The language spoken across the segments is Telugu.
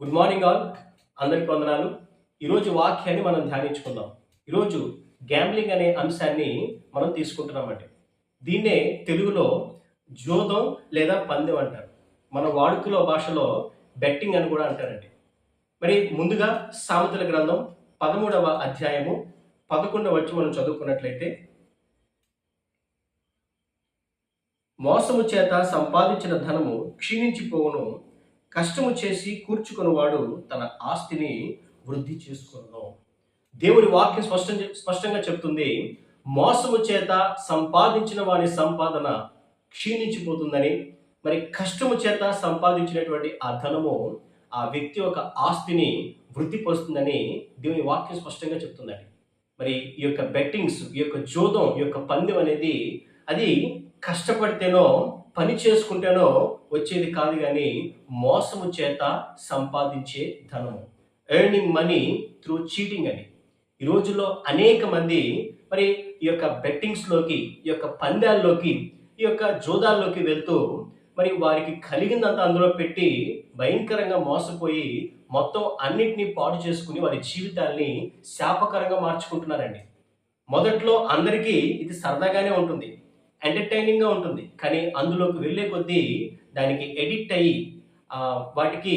గుడ్ మార్నింగ్ ఆల్ అందరికి వందనాలు. ఈరోజు వాక్యాన్ని మనం ధ్యానించుకుందాం. ఈరోజు గ్యాంబ్లింగ్ అనే అంశాన్ని మనం తీసుకుంటున్నామండి. దీన్నే తెలుగులో జోదం లేదా పందెం అంటారు. మన వాడుకలో భాషలో బెట్టింగ్ అని కూడా అంటారండి. మరి ముందుగా సామెతల గ్రంథం పదమూడవ అధ్యాయము పదకొండవ వచ్చి మనం చదువుకున్నట్లయితే మోసము చేత సంపాదించిన ధనము క్షీణించిపోవును. కష్టము చేసి కూర్చుకున్నవాడు తన ఆస్తిని వృద్ధి చేసుకును దేవుని వాక్యం స్పష్టం స్పష్టంగా చెప్తుంది మోసము చేత సంపాదించిన వాని సంపాదన క్షీణించిపోతుందని మరి కష్టము చేత సంపాదించినటువంటి ఆ ధనము ఆ వ్యక్తి యొక్క ఆస్తిని వృద్ధిపరుస్తుందని దేవుని వాక్యం స్పష్టంగా చెప్తుందండి. మరి ఈ యొక్క బెట్టింగ్స్ ఈ యొక్క జోదం ఈ యొక్క పందెం అనేది అది కష్టపడితేనో పని చేసుకుంటేనో వచ్చేది కాదు కానీ మోసము చేత సంపాదించే ధనము. ఎర్నింగ్ మనీ త్రూ చీటింగ్ అని. ఈ రోజుల్లో అనేక మంది మరి ఈ యొక్క బెట్టింగ్స్లోకి ఈ యొక్క పందాల్లోకి ఈ యొక్క జోదాల్లోకి వెళ్తూ మరి వారికి కలిగిందంత అందులో పెట్టి భయంకరంగా మోసపోయి మొత్తం అన్నిటినీ పాడు చేసుకుని వారి జీవితాల్ని శాపకరంగా మార్చుకుంటున్నారండి. మొదట్లో అందరికీ ఇది సరదాగానే ఉంటుంది. ఎంటర్టైనింగ్గా ఉంటుంది. కానీ అందులోకి వెళ్ళే కొద్దీ దానికి ఎడిక్ట్ అయ్యి వాటికి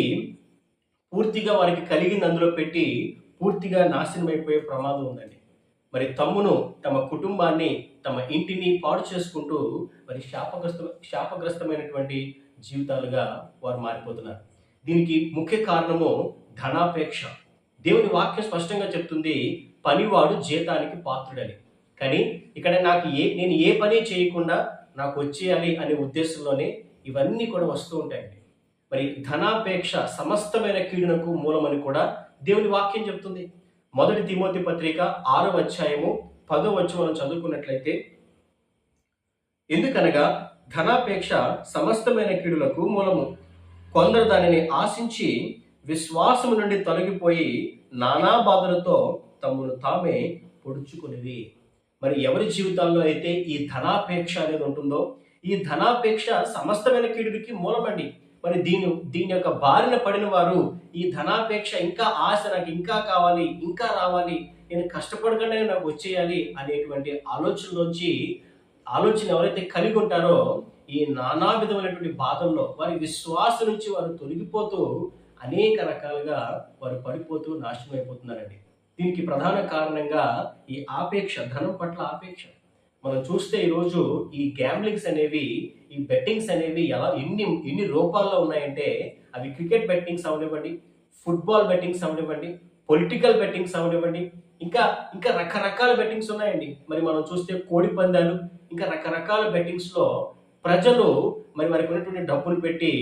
పూర్తిగా వారికి కలిగింది అందులో పెట్టి పూర్తిగా నాశనం అయిపోయే ప్రమాదం ఉందండి. మరి తమ్మును తమ కుటుంబాన్ని తమ ఇంటిని పాడు చేసుకుంటూ మరి శాపగ్రస్త శాపగ్రస్తమైనటువంటి జీవితాలుగా వారు మారిపోతున్నారు. దీనికి ముఖ్య కారణము ధనాపేక్ష. దేవుని వాక్యం స్పష్టంగా చెప్తుంది పనివాడు జీతానికి పాత్రుడని. కానీ ఇక్కడ నాకు ఏ నేను ఏ పని చేయకుండా నాకు వచ్చేయాలి అనే ఉద్దేశంలోనే ఇవన్నీ కూడా వస్తూ ఉంటాయండి. మరి ధనాపేక్ష సమస్తమైన కీడునకు మూలమని కూడా దేవుని వాక్యం చెప్తుంది మొదటి తిమోతి పత్రిక ఆరో అధ్యాయము పదో వచ్చి మనం చదువుకున్నట్లయితే ఎందుకనగా ధనాపేక్ష సమస్తమైన కీడులకు మూలము. కొందరు దానిని ఆశించి విశ్వాసము నుండి తొలగిపోయి నానా బాధలతో తమను తామే పొడుచుకునేవి మరి ఎవరి జీవితాల్లో అయితే ఈ ధనాపేక్ష అనేది ఉంటుందో ఈ ధనాపేక్ష సమస్తమైన కీడుకి మూలమండి. మరి దీని దీని యొక్క బారిన పడిన వారు ఈ ధనాపేక్ష ఇంకా ఆశ నాకు ఇంకా కావాలి ఇంకా రావాలి నేను కష్టపడకుండా నాకు వచ్చేయాలి అనేటువంటి ఆలోచనలోంచి ఆలోచన ఎవరైతే కలిగి ఉంటారో ఈ నానా విధమైనటువంటి బాధల్లో వారి విశ్వాసం నుంచి వారు తొలగిపోతూ అనేక రకాలుగా వారు పడిపోతూ నాశనం అయిపోతున్నారండి దీనికి ప్రధాన కారణంగా ఈ ఆపేక్ష ధనం పట్ల ఆపేక్ష. మనం చూస్తే ఈరోజు ఈ గ్యాంబ్లింగ్స్ అనేవి ఈ బెట్టింగ్స్ అనేవి ఎలా ఎన్ని ఎన్ని రూపాల్లో ఉన్నాయంటే అవి క్రికెట్ బెట్టింగ్స్ అవనివ్వండి ఫుట్బాల్ బెట్టింగ్స్ అవనివ్వండి పొలిటికల్ బెట్టింగ్స్ అవనివ్వండి ఇంకా ఇంకా రకరకాల బెట్టింగ్స్ ఉన్నాయండి. మరి మనం చూస్తే కోడి పందాలు ఇంకా రకరకాల బెట్టింగ్స్లో ప్రజలు మరి వారికి ఉన్నటువంటి డబ్బులు పెట్టి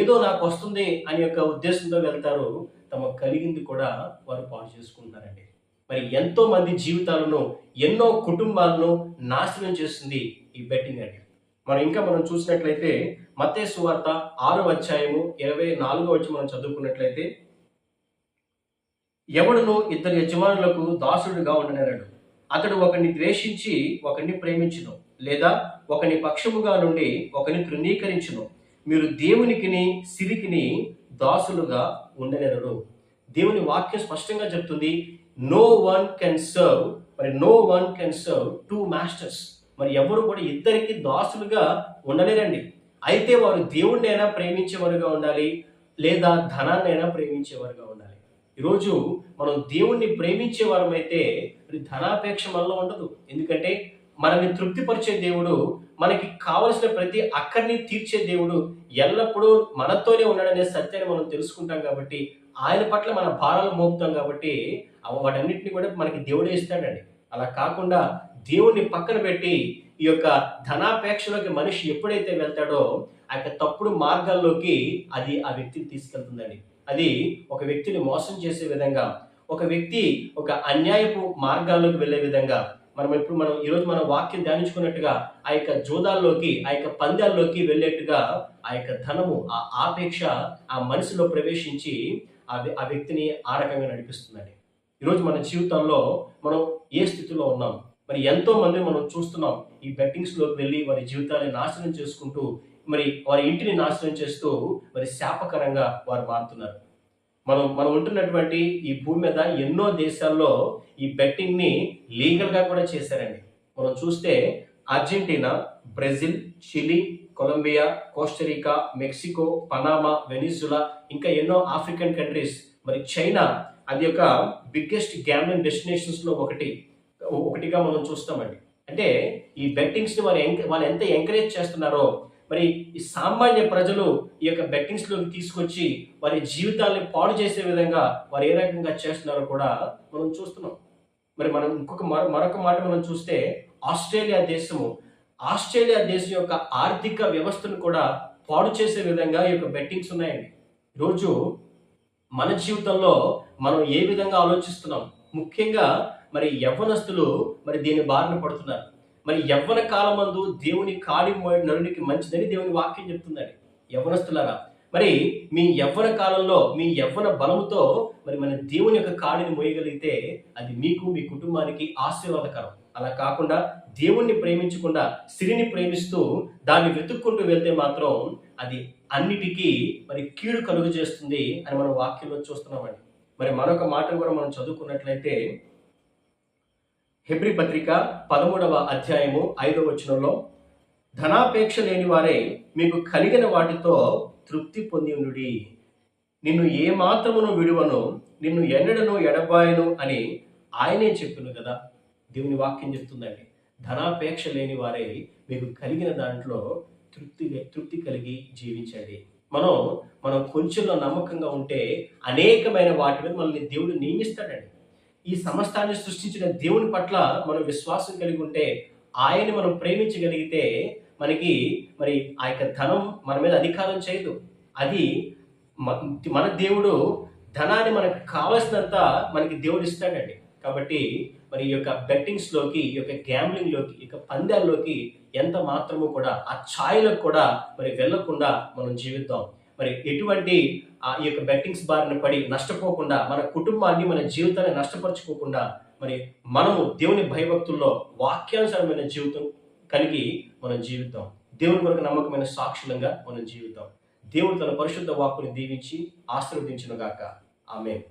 ఏదో నాకు వస్తుంది అనే యొక్క ఉద్దేశంతో వెళ్తారు. తమ కలిగింది కూడా వారు పాడు చేసుకుంటున్నారండి. మరి ఎంతో మంది జీవితాలను ఎన్నో కుటుంబాలను నాశనం చేస్తుంది ఈ బెట్టింగ్ అండి. మనం ఇంకా మనం చూసినట్లయితే మతే సువార్త ఆరో అధ్యాయము ఇరవై నాలుగో వచ్చి మనం చదువుకున్నట్లయితే ఎవడును ఇద్దరు యజమానులకు దాసుడుగా ఉండనేరడు అతడు ఒకరిని ద్వేషించి ఒకరిని ప్రేమించును లేదా ఒకని పక్షముగా నుండి ఒకని తృణీకరించును. మీరు దేవునికిని సిరికిని దాసులుగా ఉండనేరడు దేవుని వాక్యం స్పష్టంగా చెప్తుంది నో వన్ కెన్ సర్వ్ మరి no one can serve two masters మరి ఎవరు కూడా ఇద్దరికి దాసులుగా ఉండలేరండి. అయితే వారు దేవుణ్ణైనా ప్రేమించేవారుగా ఉండాలి లేదా ధనాన్నైనా ప్రేమించేవారుగా ఉండాలి. ఈరోజు మనం దేవుణ్ణి ప్రేమించే వారమైతే మరి ధనాపేక్ష మనలో ఉండదు. ఎందుకంటే మనల్ని తృప్తిపరిచే దేవుడు మనకి కావలసిన ప్రతి అక్కడిని తీర్చే దేవుడు ఎల్లప్పుడూ మనతోనే ఉన్నాడనే సత్యాన్ని మనం తెలుసుకుంటాం కాబట్టి ఆయన పట్ల మన భారాలు మోపుతాం కాబట్టి అవ- వాటన్నిటిని కూడా మనకి దేవుడే ఇస్తాడండి. అలా కాకుండా దేవుణ్ణి పక్కన పెట్టి ఈ యొక్క ధనాపేక్షలోకి మనిషి ఎప్పుడైతే వెళ్తాడో ఆ యొక్క తప్పుడు మార్గాల్లోకి అది ఆ వ్యక్తిని తీసుకెళ్తుందండి. అది ఒక వ్యక్తిని మోసం చేసే విధంగా ఒక వ్యక్తి ఒక అన్యాయపు మార్గాల్లోకి వెళ్ళే విధంగా మనం ఇప్పుడు మనం ఈరోజు మన వాక్యం ధ్యానించుకున్నట్టుగా ఆ యొక్క జోదాల్లోకి ఆ యొక్క పందాల్లోకి వెళ్ళేట్టుగా ఆ యొక్క ధనము ఆ ఆపేక్ష ఆ మనసులో ప్రవేశించి ఆ వ్య- ఆ వ్యక్తిని ఆ రకంగా నడిపిస్తుందండి. ఈరోజు మన జీవితంలో మనం ఏ స్థితిలో ఉన్నాం? మరి ఎంతో మంది మనం చూస్తున్నాం ఈ బెట్టింగ్స్లోకి వెళ్ళి వారి జీవితాన్ని నాశనం చేసుకుంటూ మరి వారి ఇంటిని నాశనం చేస్తూ మరి శాపకరంగా వారు మారుతున్నారు. మనం మనం ఉంటున్నటువంటి ఈ భూమి మీద ఎన్నో దేశాల్లో ఈ బెట్టింగ్ని లీగల్గా కూడా చేశారండి. మనం చూస్తే Argentina Brazil Chile Colombia Costa Rica Mexico Panama Venezuela ఇంకా ఎన్నో ఆఫ్రికన్ కంట్రీస్. మరి చైనా అది యొక్క బిగ్గెస్ట్ గ్యామ్లింగ్ డెస్టినేషన్స్లో ఒకటి. ఒకటిగా మనం చూస్తామండి. అంటే ఈ బెట్టింగ్స్ని వారు ఎంక- వాళ్ళు ఎంత ఎంకరేజ్ చేస్తున్నారో మరి ఈ సామాన్య ప్రజలు ఈ యొక్క బెట్టింగ్స్లోకి తీసుకొచ్చి వారి జీవితాల్ని పాడు చేసే విధంగా వారు ఏ రకంగా చేస్తున్నారో కూడా మనం చూస్తున్నాం. మరి మనం ఇంకొక మరో మరొక మాట మనం చూస్తే ఆస్ట్రేలియా దేశము ఆస్ట్రేలియా దేశం యొక్క ఆర్థిక వ్యవస్థను కూడా పాడు చేసే విధంగా ఈ యొక్క బెట్టింగ్స్ ఉన్నాయండి. ఈరోజు మన జీవితంలో మనం ఏ విధంగా ఆలోచిస్తున్నాం? ముఖ్యంగా మరి యవ్వనస్తులు మరి దీని బారిన పడుతున్నారు. మరి యవ్వన కాలమందు దేవుని కాలి నరునికి మంచిదని దేవుని వాక్యం చెప్తుందండి. యవ్వనస్తులారా మరి మీ యవ్వన కాలంలో మీ యవ్వన బలముతో మరి మన దేవుని యొక్క కాడిని మోయగలిగితే అది మీకు మీ కుటుంబానికి ఆశీర్వాదకరం. అలా కాకుండా దేవుణ్ణి ప్రేమించకుండా సిరిని ప్రేమిస్తూ దాన్ని వెతుక్కుంటూ వెళ్తే మాత్రం అది అన్నిటికీ మరి కీడు కలుగు చేస్తుంది అని మనం వాక్యంలో చూస్తున్నామండి. మరి మరొక మాట కూడా మనం చదువుకున్నట్లయితే హెబ్రి పత్రిక పదమూడవ అధ్యాయము ఐదవ వచనంలో ధనాపేక్ష లేని వారే మీకు కలిగిన వాటితో తృప్తి పొంది ఉండుడి. నిన్ను ఏ మాత్రమును విడువను నిన్ను ఎన్నడను ఎడబాయను అని ఆయనే చెప్పిను కదా. దేవుని వాక్యం చెప్తుందండి. ధనాపేక్ష లేని వారే మీకు కలిగిన దాంట్లో తృప్తి తృప్తి కలిగి జీవించండి. మనం మనం కొంచెంలో నమ్మకంగా ఉంటే అనేకమైన వాటి మీద మనల్ని దేవుడు నియమిస్తాడండి ఈ సమస్తాన్ని సృష్టించిన దేవుని పట్ల మనం విశ్వాసం కలిగి ఉంటే ఆయన్ని మనం ప్రేమించగలిగితే మనకి మరి ఆ యొక్క ధనం మన మీద అధికారం చేయదు. అది మన దేవుడు ధనాన్ని మనకు కావలసినంత మనకి దేవుడు ఇస్తాడండి. కాబట్టి మరి ఈ యొక్క బెట్టింగ్స్లోకి ఈ యొక్క గ్యాంబ్లింగ్లోకి ఈ యొక్క పందాల్లోకి ఎంత మాత్రము కూడా ఆ ఛాయలకు కూడా మరి వెళ్ళకుండా మనం జీవిద్దాం. మరి ఎటువంటి ఆ ఈ యొక్క బెట్టింగ్స్ బారిన పడి నష్టపోకుండా మన కుటుంబాన్ని మన జీవితాన్ని నష్టపరచుకోకుండా మరి మనము దేవుని భయభక్తుల్లో వాక్యానుసారమైన జీవితం కలిగి మనం జీవిద్దాం. దేవుని కొరకు నమ్మకమైన సాక్షులంగా మనం జీవిద్దాం. దేవుడు తన పరిశుద్ధ వాక్కుని దీవించి ఆశీర్వదించును గాక ఆమె